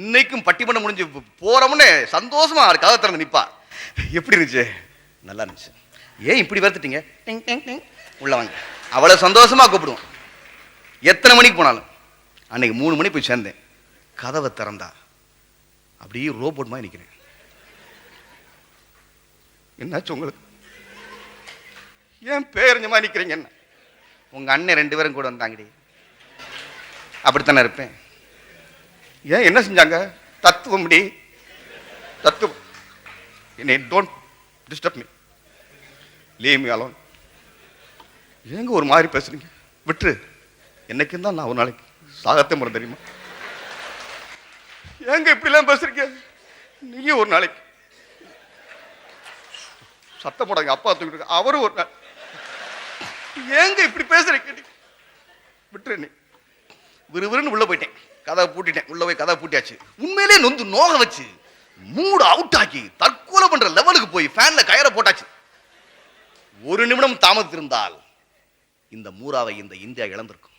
இன்னைக்கும் பட்டிமன்றம் முடிஞ்சு போ- போறோம்னு சந்தோஷமா அவர் கதை திறந்து நிப்பா. எப்படி இருந்துச்சு? நல்லா இருந்துச்சு. ஏன் இப்படி வருத்துட்டீங்க டிங், டிங், டிங். உள்ள வாங்க. அவளை சந்தோஷமா கூப்பிடுவோம். எத்தனை மணிக்கு போனாலும்? அன்னைக்கு மூணு மணி போய் சேர்ந்தேன். கதவை திறந்தா. அப்படியே ரோபோட் மாதிரி நிக்கிறேன். என்னாச்சு உங்களுக்கு? ஏன் பேரஞ்ச மாதிரி நிக்கிறீங்க என்ன? உங்க அண்ணன் ரெண்டு பேரும் கூட வந்தாங்கடி. அப்படித்தானே இருப்பேன்? ஏன் என்ன செஞ்சாங்க? தத்துவம் முடி. தத்துவம் என்னை don't disturb me leave me alone ஏங்க ஒரு மாதிரி பேசுறீங்க? விட்டுரு. என்னைக்கும் தான் நான் ஒரு நாளைக்கு சாகத்தை முறை தெரியுமா? ஏங்க இப்படிலாம் பேசுறீங்க? நீயும் ஒரு நாளைக்கு. சத்தம் போடாங்க அப்பா தூக்கிட்டு அவரும் ஒரு நாள். ஏங்க இப்படி பேசுறீங்க? விட்டுரு நீ விறுவிறுன்னு உள்ளே போயிட்டேன். கதவை பூட்டிட்டேன். உள்ள போய் கதவை பூட்டியாச்சு. உண்மையிலே நொந்து நோக வச்சு மூடு அவுட் ஆக்கி தற்கொலை பண்ற லெவலுக்கு போய் ஃபேன்ல கயற போட்டாச்சு. ஒரு நிமிடம் தாமதித்திருந்தால் இந்த மூராவை இந்த இந்தியா இழந்திருக்கும்.